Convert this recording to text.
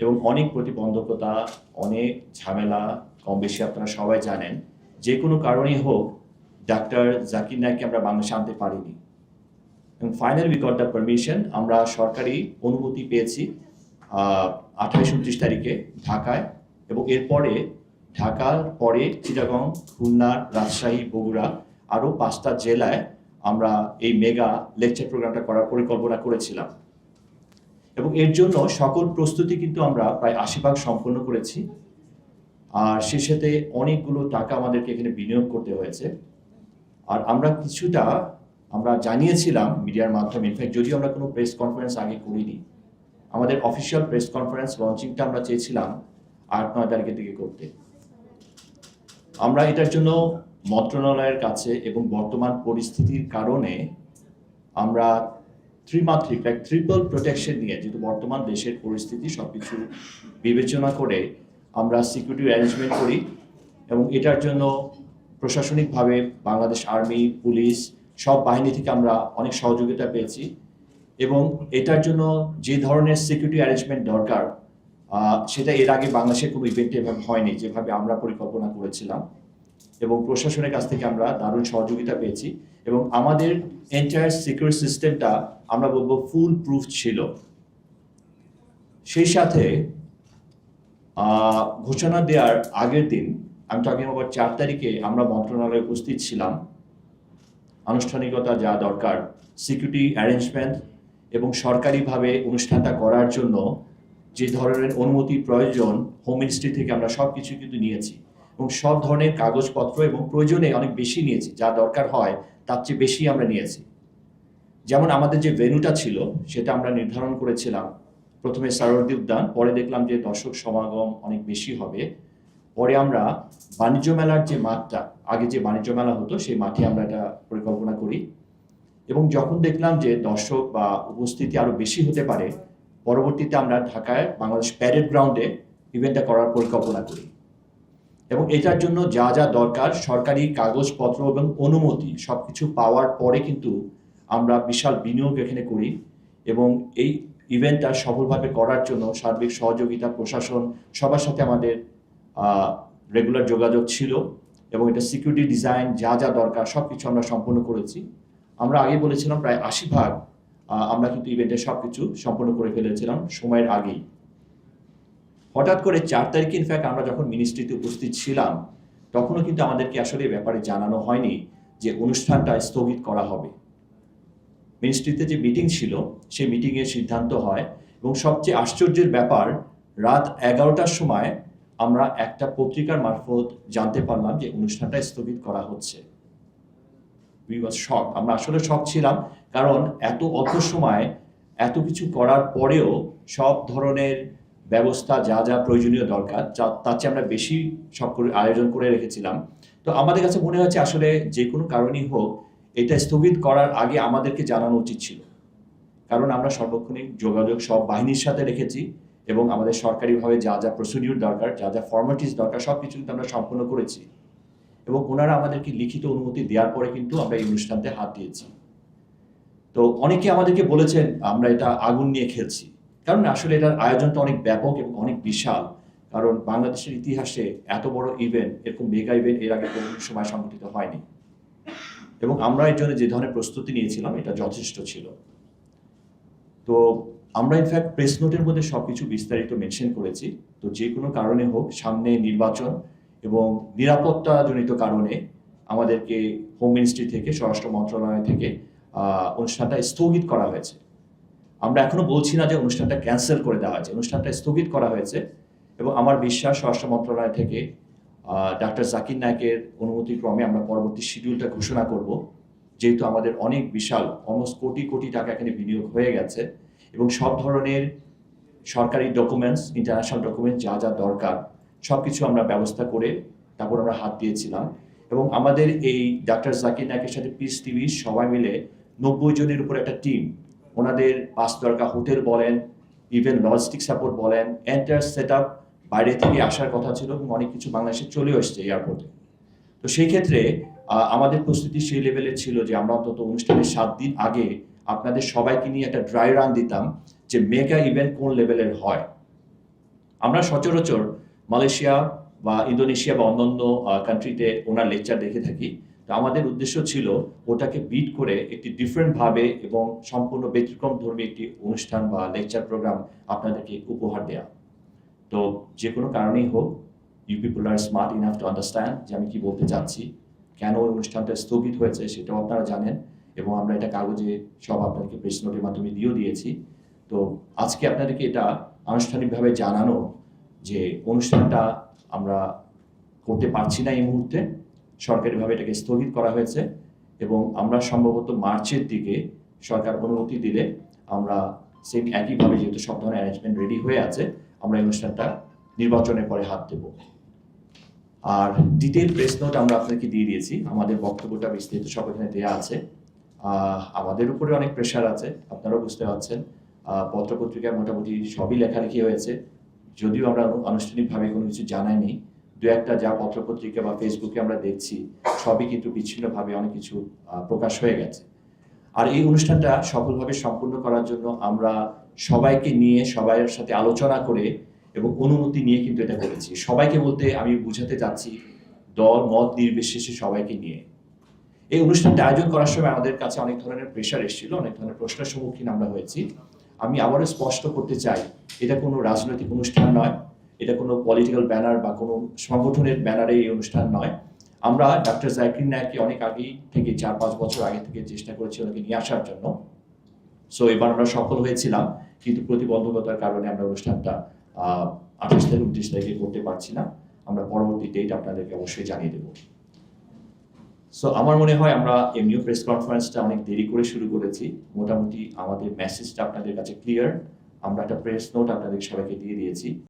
এবং অনেক প্রতিবন্ধকতা, অনেক ঝামেলা কম বেশি আপনারা সবাই জানেন। যে কোনো কারণেই হোক, ডাক্তার জাকির নায়ককে আমরা বাংলাদেশে আনতে পারিনি। এবং final we got the permission আমরা সরকারি অনুমতি পেয়েছি আঠাইশ, উনত্রিশ তারিখে ঢাকায় এবং এরপরে ঢাকার পরে চিটাগং, খুলনা, রাজশাহী, বগুড়া আরও পাঁচটা জেলায় আমরা এই মেগা লেকচার প্রোগ্রামটা করার পরিকল্পনা করেছিলাম। এবং এর জন্য সকল প্রস্তুতি কিন্তু আমরা প্রায় আশি ভাগ সম্পন্ন করেছি। আর সে সাথে অনেকগুলো টাকা আমাদেরকে এখানে বিনিয়োগ করতে হয়েছে। আর আমরা কিছুটা, আমরা জানিয়েছিলাম মিডিয়ার মাধ্যমে ইনফ্যাক্ট যদিও আমরা কোনো প্রেস কনফারেন্স আগে করিনি, আমাদের অফিসিয়াল প্রেস কনফারেন্স লঞ্চিংটা আমরা চেয়েছিলাম আট, নয় তারিখের দিকে করতে। আমরা এটার জন্য মন্ত্রণালয়ের কাছে এবং বর্তমান পরিস্থিতির কারণে আমরা ত্রিমাত্রিক, এক ট্রিপল প্রোটেকশন নিয়ে যেহেতু বর্তমান দেশের পরিস্থিতি সব কিছু বিবেচনা করে আমরা সিকিউরিটি অ্যারেঞ্জমেন্ট করি এবং এটার জন্য প্রশাসনিকভাবে বাংলাদেশ আর্মি, পুলিশ সব বাহিনী থেকে আমরা অনেক সহযোগিতা পেয়েছি এবং এটার জন্য যে ধরনের সিকিউরিটি অ্যারেঞ্জমেন্ট দরকার সেটা এর আগে বাংলাদেশের কোনো ইভেন্টে এভাবে হয়নি যেভাবে আমরা পরিকল্পনা করেছিলাম এবং প্রশাসনের কাছ থেকে আমরা দারুণ সহযোগিতা পেয়েছি। এবং আমাদের এন্টায়ার সিকিউর সিস্টেমটা আমরা বলব ফুল প্রুফ ছিল। সেই সাথে ঘোষণা দেওয়ার আগের দিন, আমি টকিং আবার চার তারিখে আমরা মন্ত্রণালয়ে উপস্থিত ছিলাম। আনুষ্ঠানিকতা যা দরকার সিকিউরিটি অ্যারেঞ্জমেন্ট এবং সরকারিভাবে অনুষ্ঠানটা করার জন্য যে ধরনের অনুমতি প্রয়োজন হোম মিনিস্ট্রি থেকে আমরা সব কিছু কিন্তু নিয়েছি। এবং সব ধরনের কাগজপত্র এবং প্রয়োজনে অনেক বেশি নিয়েছি। যা দরকার হয়, তার চেয়ে বেশি আমরা নিয়েছি। যেমন আমাদের যে ভেন্যুটা ছিল, সেটা আমরা নির্ধারণ করেছিলাম। প্রথমে সারদী উদ্যান, পরে দেখলাম যে দর্শক সমাগম অনেক বেশি হবে। পরে আমরা বাণিজ্য মেলার যে মাঠটা, আগে যে বাণিজ্য মেলা হতো, সেই মাঠে আমরা এটা পরিকল্পনা করি। এবং যখন দেখলাম যে দর্শক বা উপস্থিতি আরও বেশি হতে পারে, পরবর্তীতে আমরা ঢাকায় বাংলাদেশ প্যারেড গ্রাউন্ডে ইভেন্টটা করার পরিকল্পনা করি। এবং এটার জন্য যা যা দরকার, সরকারি কাগজপত্র এবং অনুমতি সব কিছু পাওয়ার পরে কিন্তু আমরা বিশাল বিনিয়োগ এখানে করি এবং এই ইভেন্টটা সফলভাবে করার জন্য সার্বিক সহযোগিতা, প্রশাসন, সবার সাথে আমাদের রেগুলার যোগাযোগ ছিল এবং এটা সিকিউরিটি ডিজাইন যা যা দরকার সব কিছু আমরা সম্পন্ন করেছি। আমরা আগে বলেছিলাম প্রায় আশি ভাগ আমরা কিন্তু ইভেন্টে সব কিছু সম্পন্ন করে ফেলেছিলাম সময়ের আগেই। হঠাৎ করে চার তারিখে ইনফ্যাক্ট আমরা যখন মিনিস্ট্রিতে উপস্থিত ছিলাম, তখনও কিন্তু আমাদেরকে আসলে ব্যাপারে জানানো হয়নি যে অনুষ্ঠানটা স্থগিত করা হবে। মিনিস্ট্রিতে যে মিটিং ছিল, সেই মিটিংয়ের সিদ্ধান্ত হয় এবং সবচেয়ে আশ্চর্যের ব্যাপার, রাত এগারোটার সময় আমরা একটা পত্রিকার মারফত জানতে পারলাম যে অনুষ্ঠানটা স্থগিত করা হচ্ছে। উই ওয়াজ আমরা আসলে শক ছিলাম কারণ এত অল্প সময়, এত কিছু করার পরেও সব ধরনের ব্যবস্থা, যা যা প্রয়োজনীয় দরকার, যা- তার চেয়ে আমরা বেশি সব করে আয়োজন করে রেখেছিলাম। তো আমাদের কাছে মনে হচ্ছে আসলে যে কোনো কারণেই হোক, এটা স্থগিত করার আগে আমাদেরকে জানানো উচিত ছিল। কারণ আমরা সর্বক্ষণিক যোগাযোগ সব বাহিনীর সাথে রেখেছি এবং আমাদের সরকারিভাবে যা যা প্রসিডিউর দরকার, যা যা ফর্মালিটিস দরকার সব কিছু কিন্তু আমরা সম্পন্ন করেছি। এবং ওনারা আমাদেরকে লিখিত অনুমতি দেওয়ার পরে কিন্তু আমরা এই অনুষ্ঠানতে হাত দিয়েছি। তো অনেকে আমাদেরকে বলেছেন, আমরা এটা আগুন নিয়ে খেলছি। কারণ আসলে এটার আয়োজনটা অনেক ব্যাপক এবং অনেক বিশাল। কারণ বাংলাদেশের ইতিহাসে এত বড় ইভেন্ট এরকম মেগা ইভেন্ট এর আগে কোনো সময় সংগঠিত হয়নি। এবং আমরা এর জন্য যে ধরনের প্রস্তুতি নিয়েছিলাম, এটা যথেষ্ট ছিল। তো আমরা ইনফ্যাক্ট প্রেস নোটের মধ্যে সবকিছু বিস্তারিত মেনশন করেছি। তো যে কোনো কারণে হোক, সামনে নির্বাচন এবং নিরাপত্তাজনিত কারণে আমাদেরকে হোম মিনিস্ট্রি থেকে, স্বরাষ্ট্র মন্ত্রণালয় থেকে অনুষ্ঠানটা স্থগিত করা হয়েছে। আমরা এখনও বলছি না যে অনুষ্ঠানটা ক্যান্সেল করে দেওয়া হয়েছে। অনুষ্ঠানটা স্থগিত করা হয়েছে এবং আমার বিশ্বাস স্বরাষ্ট্র মন্ত্রণালয় থেকে ডাক্তার জাকির নায়কের অনুমতিক্রমে আমরা পরবর্তী শিডিউলটা ঘোষণা করব। যেহেতু আমাদের অনেক বিশাল অলমোস্ট কোটি কোটি টাকা এখানে বিনিয়োগ হয়ে গেছে এবং সব ধরনের সরকারি ডকুমেন্টস ইন্টারন্যাশনাল ডকুমেন্টস যা যা দরকার সব কিছু আমরা ব্যবস্থা করে তারপর আমরা হাত দিয়েছিলাম। এবং আমাদের এই ডাক্তার জাকির নায়কের সাথে পিস টিভি সবাই মিলে নব্বই জনের উপর একটা টিম ওনাদের পাঁচ দরকার হোটেল বলেন ইভেন লজিস্টিক সাপোর্ট বলেন এন্টার সেট আপ বাইরে থেকে আসার কথা ছিল এবং অনেক কিছু বাংলাদেশে চলেও এসছে এয়ারপোর্টে তো সেই ক্ষেত্রে আমাদের প্রস্তুতি সেই লেভেলের ছিল যে আমরা অন্তত অনুষ্ঠানের সাত দিন আগে আপনাদের সবাইকে নিয়ে একটা ড্রাই রান দিতাম যে মেগা ইভেন্ট কোন লেভেলের হয়। আমরা সচরাচর মালয়েশিয়া বা ইন্দোনেশিয়া বা অন্যান্য কান্ট্রিতে ওনার লেকচার দেখে থাকি। তো আমাদের উদ্দেশ্য ছিল ওটাকে বিট করে একটি ডিফারেন্ট ভাবে এবং সম্পূর্ণ ব্যতিক্রম ধর্মী একটি অনুষ্ঠান বা লেকচার প্রোগ্রাম আপনাদেরকে উপহার দেয়া। তো যে কোনো কারণেই হোক you people are smart enough to understand যে আমি কি বলতে চাচ্ছি, কেন ওই অনুষ্ঠানটা স্থগিত হয়েছে সেটাও আপনারা জানেন এবং আমরা এটা কাগজে সব আপনাদেরকে প্রেস নোটের মাধ্যমে দিয়েও দিয়েছি। তো আজকে আপনাদেরকে এটা আনুষ্ঠানিকভাবে জানানো যে অনুষ্ঠানটা আমরা করতে পারছি না এই মুহূর্তে। সরকারিভাবে এটাকে স্থগিত করা হয়েছে এবং আমরা সম্ভবত মার্চের দিকে সরকার অনুমতি দিলে আমরা সেম একইভাবে যেহেতু সব ধরনের অ্যারেঞ্জমেন্ট রেডি হয়ে আছে, আমরা এই অনুষ্ঠানটা নির্বাচনের পরে হাত দেব। আর ডিটেল প্রেস নোট আমরা আপনাকে দিয়ে দিয়েছি, আমাদের বক্তব্যটা বিস্তারিত সব এখানে দেওয়া আছে। আমাদের উপরে অনেক প্রেশার আছে, আপনারাও বুঝতে পারছেন। পত্রপত্রিকায় মোটামুটি সবই লেখালেখি হয়েছে, যদিও আমরা আনুষ্ঠানিকভাবে কোনো কিছু জানাইনি। দু একটা যা পত্রপত্রিকা বা ফেসবুকে আমরা দেখছি, সবই কিন্তু বিচ্ছিন্নভাবে অনেক কিছু প্রকাশ হয়ে গেছে। আর এই অনুষ্ঠানটা সফলভাবে সম্পূর্ণ করার জন্য আমরা সবাইকে নিয়ে সবাইয়ের সাথে আলোচনা করে এবং অনুমতি নিয়ে কিন্তু এটা করেছি। সবাইকে বলতে আমি বুঝাতে চাচ্ছি, দল, মত নির্বিশেষে সবাইকে নিয়ে। এই অনুষ্ঠানটা আয়োজন করার সময় আমাদের কাছে অনেক ধরনের প্রেশার এসেছিল, অনেক ধরনের প্রশ্নের সম্মুখীন আমরা হয়েছি। আমি আবারও স্পষ্ট করতে চাই, এটা কোনো রাজনৈতিক অনুষ্ঠান নয়। এটা কোনো পলিটিক্যাল ব্যানার বা কোনো সংগঠনের ব্যানারে এই অনুষ্ঠান নয়। আমরা ডক্টর জাকির নায়ককে অনেক আগেই থেকে চার পাঁচ বছর আগে থেকে চেষ্টা করেছি ওনাকে নিয়ে আসার জন্য। সো এবার আমরা সফল হয়েছিলাম, কিন্তু প্রতিবন্ধকতার কারণে আমরা অনুষ্ঠানটা আঠাশ থেকে উনত্রিশ তারিখে করতে পারছি না। আমরা পরবর্তী ডেট আপনাদেরকে অবশ্যই জানিয়ে দেবো। সো আমার মনে হয় আমরা এমনিও প্রেস কনফারেন্সটা অনেক দেরি করে শুরু করেছি। মোটামুটি আমাদের মেসেজটা আপনাদের কাছে ক্লিয়ার আমরা একটা প্রেস নোট আপনাদের সবাইকে দিয়ে দিয়েছি।